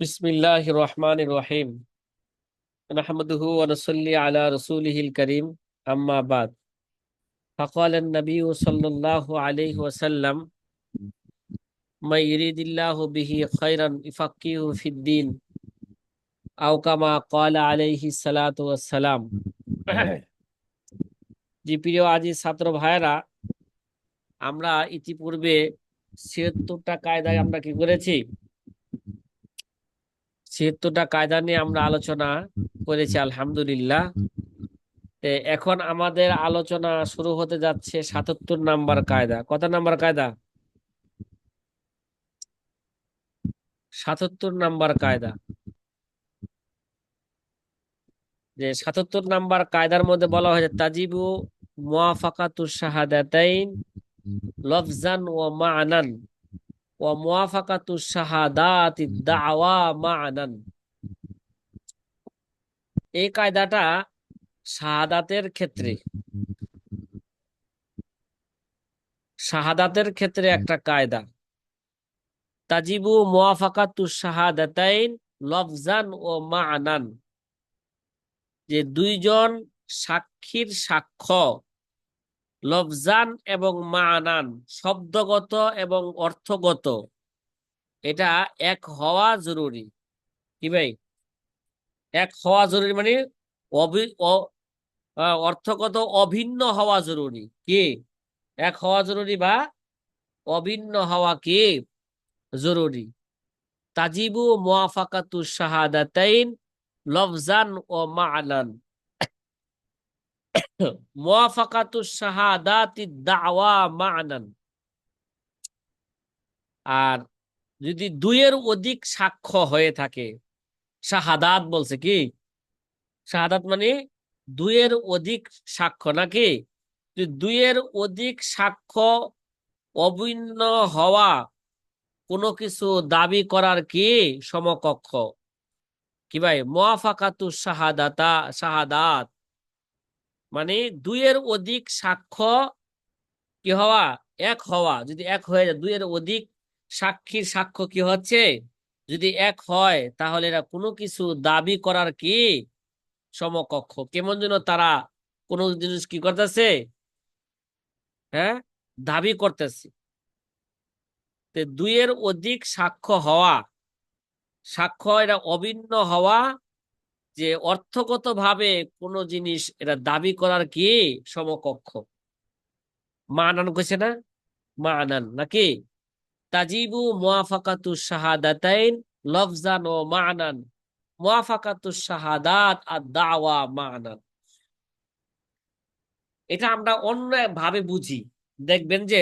بسم الله الرحمن الرحيم نحمده ونصلي على رسوله الكريم أما بعد فقال النبي صلى الله عليه وسلم من يريد الله به خيرا يفقهه في الدين أو كما قال عليه الصلاة والسلام জি প্রিয় আজি ছাত্র ভাইরা আমরা ইতিপূর্বে ছিয়াত্তরটা কায়দায় আমরা কি করেছি ছিয়াত্তরটা কায়দা নিয়ে আমরা আলোচনা করেছি আলহামদুলিল্লাহ। এখন আমাদের আলোচনা শুরু হতে যাচ্ছে সাতাত্তর নাম্বার কায়দা। কত নাম্বার কায়দা? সাতাত্তর নাম্বার কায়দা। যে সাতাত্তর নাম্বার কায়দার মধ্যে বলা হয়েছে তাজিবু মুয়াফাকাতু শাহাদাতাইন লফজান ও মা'নান। ও মুয়াফাকাতু শাহাদাতি দাওয়া মা'নান। এই কায়দাটা শাহাদাতের ক্ষেত্রে। শাহাদাতের ক্ষেত্রে একটা কায়দা। তাজিবু মুয়াফাকাতু শাহাদাতাইন লফজান ও মা'নান। যে দুইজন সাক্ষীর সাক্ষ্য লফজান এবং মা'নান, শব্দগত এবং অর্থগত। এটা এক হওয়া জরুরি। কি ভাই? এক হওয়া জরুরি মানে অর্থগত অভিন্ন হওয়া জরুরি। কি? এক হওয়া জরুরি বা অভিন্ন হওয়া কি? জরুরি। তাজিবু মুয়াফাকাতু শাহাদাতাইন, লফজান ও মা'নান। মুয়াফাকাতু শাহাদাতি দাওয়া মা'নান আর যদি দুইয়ের অধিক সাক্ষ্য হয়ে থাকে, শাহাদাত বলছে কি? শাহাদাত মানে দুইয়ের অধিক সাক্ষ্য নাকি? দুইয়ের অধিক সাক্ষ্য অভিন্ন হওয়া কোনো কিছু দাবি করার কি? সমকক্ষ। কি ভাই? মুয়াফাকাতু শাহাদাতা, শাহাদাত। মানে দুইয়ের অধিক সাক্ষ্য কি হওয়া? এক হওয়া। যদি এক হয়ে যায়, দুইয়ের অধিক সাক্ষীর সাক্ষ্য কি হচ্ছে? যদি এক হয়, তাহলে এরা কোনো কিছু দাবি করার কি? সমকক্ষ। কেমন যেন তারা কোনো জিনিস কি করতেছে? হ্যাঁ? দাবি করতেছে। দুইয়ের অধিক সাক্ষ্য হওয়া। সাক্ষ্য এটা অভিন্ন হওয়া যে অর্থগত ভাবে কোনো জিনিস এটা দাবি করার কি সমকক্ষ? মা আনান কইছে না? মা আনান নাকি? তাজিবু মুয়াফাকাতু শাহাদাতাইন লফজান ও মা'নান মুয়াফাকাতু শাহাদাত আর দাওয়া মা'নান এটা আমরা অন্য ভাবে বুঝি। দেখবেন যে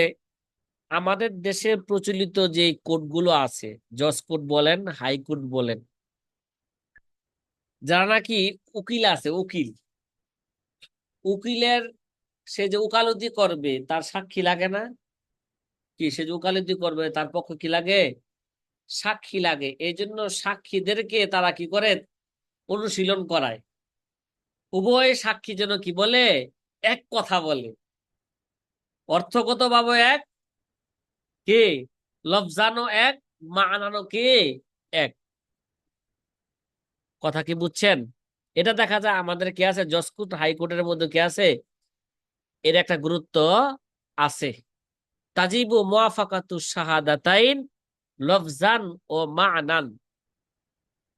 আমাদের দেশে প্রচলিত যে কোর্টগুলো আছে, জজ কোর্ট বলেন হাইকোর্ট বলেন যারা নাকি উকিল আছে, উকিল। উকিলের সে যে উকালতি করবে, তার সাক্ষী লাগে না। কি, সে যে উকালতি করবে, তার পক্ষে কি লাগে? সাক্ষী লাগে। এই জন্য সাক্ষীদেরকে তারা কি করে? অনুশীলন করায়। উভয় সাক্ষী যেন কি বলে? এক কথা বলে। অর্থগত ভাবে এক, কে? লফজানো এক, মানানো কে? এক। কথা কি বুঝছেন? এটা দেখা যায় আমাদের কি আছে? জসকোর্ট হাইকোর্টের মধ্যে কি আছে? এর একটা গুরুত্ব আছে। তাজিবু মুয়াফাকাতু শাহাদাতাইন লফজান ও মা'নান।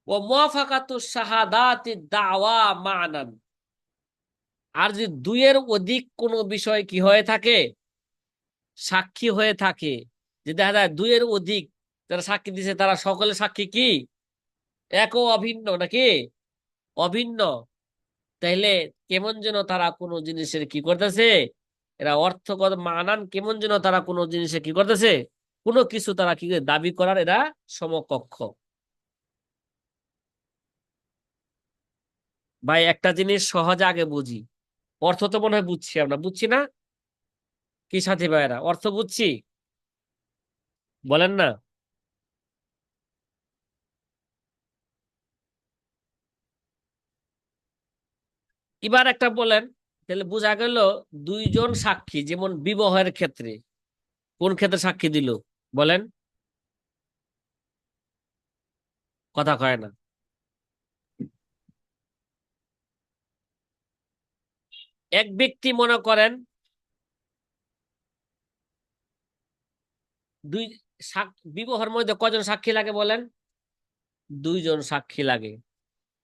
ও মুয়াফাকাতু শাহাদাতি দাওয়া মা'নান। আর যদি দুইয়ের অধিক কোনো বিষয় কি হয়ে থাকে? সাক্ষী হয়ে থাকে। যে দেখা যায় দুইয়ের অধিক যারা সাক্ষী দিছে, তারা সকলে সাক্ষী কি? এক অভিন্ন নাকি? অভিন্ন। তাইলে কেমন যেন তারা কোনো জিনিসের কি করতেছে? এরা অর্থগত মানান কেমন যেন তারা কোনো জিনিসে কি করতেছে? কোনো কিছু তারা কি দাবি করার এরা সমকক্ষ। ভাই, একটা জিনিস সহজে আগে বুঝি। অর্থ তো মনে হয় বুঝছি আমরা, বুঝছি না? কি সাথী ভাইয়েরা, অর্থ বুঝছি? বলেন না। এবার একটা বলেন, তাহলে বোঝা গেল দুইজন সাক্ষী, যেমন বিবাহের ক্ষেত্রে, কোন ক্ষেত্রে সাক্ষী দিল? বলেন। কথা কয় না। এক ব্যক্তি মনে করেন, দুই বিবাহের মধ্যে কজন সাক্ষী লাগে বলেন? দুইজন সাক্ষী লাগে।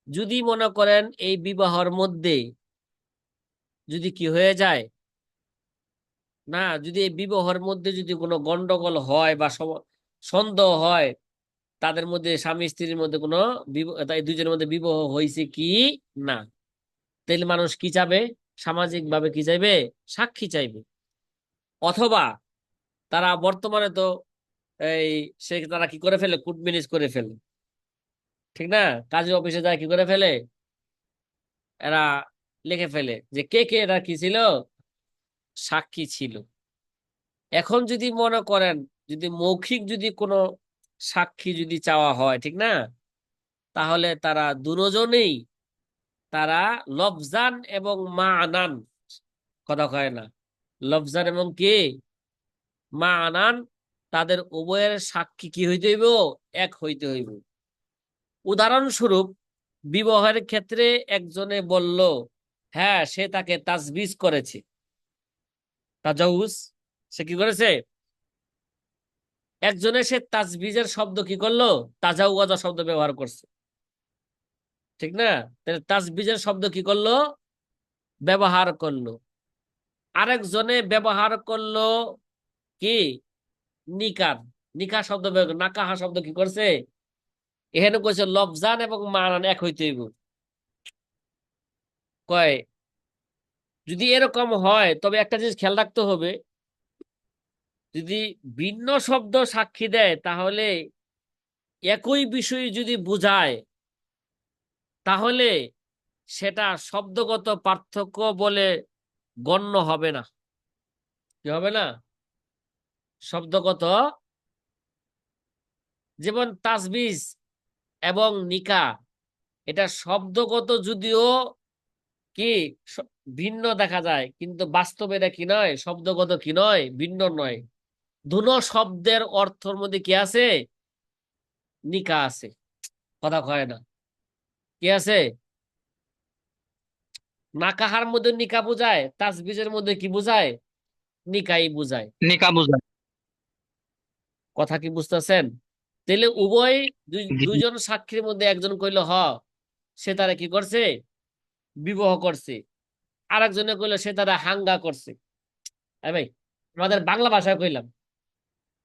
যদি মনে করেন এই বিবাহর মধ্যে যদি কি হয়ে যায়? না, যদি এই বিবাহের মধ্যে যদি কোনো গন্ডগোল হয় বা সন্দেহ হয়, তাদের মধ্যে স্বামী স্ত্রীর মধ্যে কোনো তাই দুইজনের মধ্যে বিবাহ হয়েছে কি না? তাইলে মানুষ কি চাবে সামাজিক ভাবে কি চাইবে? সাক্ষী চাইবে। অথবা তারা বর্তমানে তো এই সে তারা কি করে ফেলে? কোর্ট ম্যানেজ করে ফেলে। ঠিক না? কাজী অফিসে যায় কি করে ফেলে? এরা লিখে ফেলে যে কে কে এরা কি ছিল? সাক্ষী ছিল। এখন যদি মনে করেন, যদি মৌখিক যদি কোনো সাক্ষী যদি চাওয়া হয়, ঠিক না? তাহলে তারা দুজনেই তারা লফজান এবং মা আনান কথা কয় না। লফজান এবং কে? মা আনান তাদের উভয়ের সাক্ষী কি হইতে হইব? এক হইতে হইব। উদাহরণস্বরূপ, বিবাহের ক্ষেত্রে একজনে বলল হ্যাঁ সে তাকে তাজবিজ করেছে। তাজাউজ, সে কি করেছে? একজনে সে তাজবিজের শব্দ কি করল? তাজাউয়াজা শব্দ ব্যবহার করছে। ঠিক না? তাহলে তাজবিজের শব্দ কি করল? ব্যবহার করল। আরেকজনে ব্যবহার করল কি? নিকার। নিকা শব্দ নাকাহা শব্দ কি করছে? এখানে কইছে, লফজান এবং মানান এক হইতে হইব। কয়, যদি এরকম হয়, তবে একটা জিনিস খেয়াল রাখতে হবে। যদি ভিন্ন শব্দ সাক্ষী দেয়, তাহলে একই বিষয় যদি বুঝায়, তাহলে সেটা শব্দগত পার্থক্য বলে গণ্য হবে না। কি হবে না? শব্দগত, যেমন তাজবিজ এবং নিকা। এটা শব্দগত যদিও কি ভিন্ন দেখা যায় কিন্তু বাস্তবে এটা কি নয়? শব্দগত কি নয়? ভিন্ন নয়। দুনো শব্দের অর্থের মধ্যে কি আছে? নিকা আছে। কথা কয় না। কি আছে? নাকাহার মধ্যে নিকা বুঝায় তাজবিজের মধ্যে কি বুঝায়? নিকাই বুঝায়। নিকা বুঝায়। কথা কি বুঝতেছেন? তাহলে উভয়। দুইজন সাক্ষীর মধ্যে একজন কইলো হ সে তারা কি করছে? বিবাহ করছে। আর একজনে কইলো সে তারা হাঙ্গা করছে। ভাই আমাদের বাংলা ভাষায় কইলাম।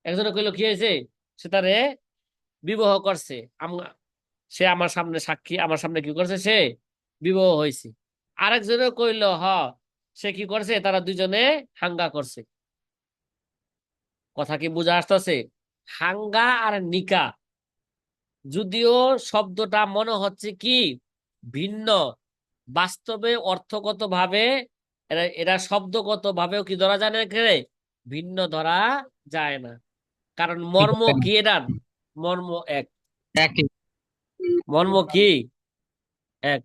একজনে কইলো কি হয়েছে সে তারে বিবাহ করছে। আম- সে আমার সামনে সাক্ষী আমার সামনে কি করছে? সে বিবাহ হয়েছে আরেকজনে কইলো হ সে কি করছে? তারা দুজনে হাঙ্গা করছে। কথা কি বুঝা আসতেছে? হাঙ্গা আর নিকা। যদিও শব্দটা মনে হচ্ছে কি ভিন্ন বাস্তবে অর্থগত ভাবে এরা এরা শব্দগত ভাবেও কি ধরা যায় না এখানে ভিন্ন ধরা যায় না। কারণ মর্ম কি এটার? মর্ম এক। মর্ম কি? এক।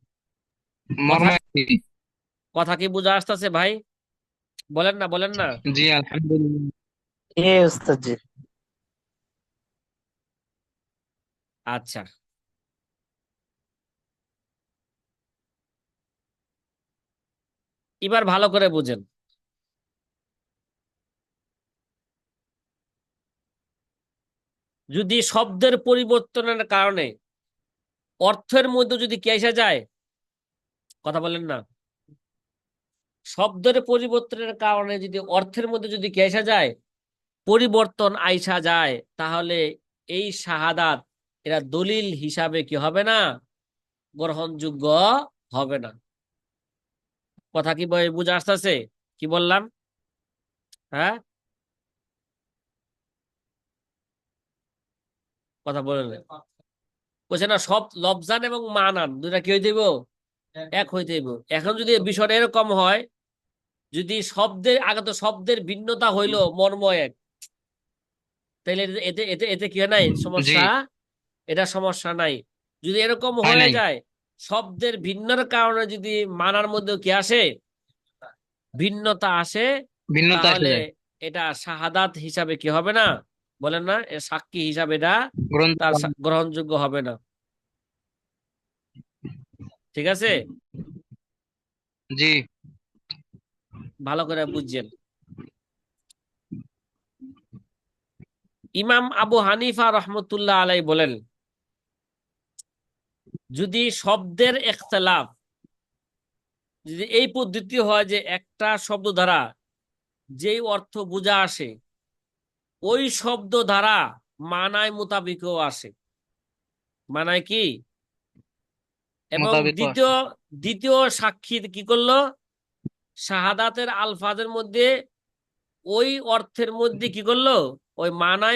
কথা- কথা কি বুঝা আসতেছে ভাই? বলেন না বলেন না। জি আলহামদুলিল্লাহ। আচ্ছা। এবার ভালো করে বুঝেন। যদি শব্দের পরিবর্তনের কারণে অর্থের মধ্যে যদি কি আসা যায়, কথা বলেন না। শব্দের পরিবর্তনের কারণে যদি অর্থের মধ্যে যদি কি আসা যায়, পরিবর্তন আইসা যায়, তাহলে এই শাহাদাত এরা দলিল হিসাবে কি হবে না? গ্রহণযোগ্য হবে না। কথা কি বুঝে আসতেছে? কি বললাম? হ্যাঁ? কথা বলেন বলছে না সব লবজান এবং মানান দুটা কি হইতে হইব? এক হইতে হইব। এখন যদি বিষয়টা এরকম হয় যদি শব্দের আগে তো শব্দের ভিন্নতা হইল মর্ম এক তাহলে এতে- এতে এতে এতে কি হয় নাই? সমস্যা এটা সমস্যা নাই। যদি এরকম হয়ে যায় শব্দের ভিন্নর কারণে যদি মানার মধ্যে কি আসে? ভিন্নতা আসে ভিন্নতা আসে এটা শাহাদাত হিসাবে কি হবে না? বলেন না এ সাক্ষী হিসাবে এটা গ্রহণযোগ্য হবে না। ঠিক আছে? জি। ভালো করে বুঝছেন। ইমাম আবু হানিফা রহমতুল্লাহ আলাই বলেন যদি শব্দের এখতলাফ যদি এই পদ্ধতি হয় যে একটা শব্দ দ্বারা যেই অর্থ বোঝা আসে ওই শব্দ দ্বারা মানায় মোতাবিকও আসে। মানায় কি? এবং দ্বিতীয় দ্বিতীয় সাক্ষী কি করল? শাহাদাতের আলফাজের মধ্যে ওই অর্থের মধ্যে কি করল? ওই মানায়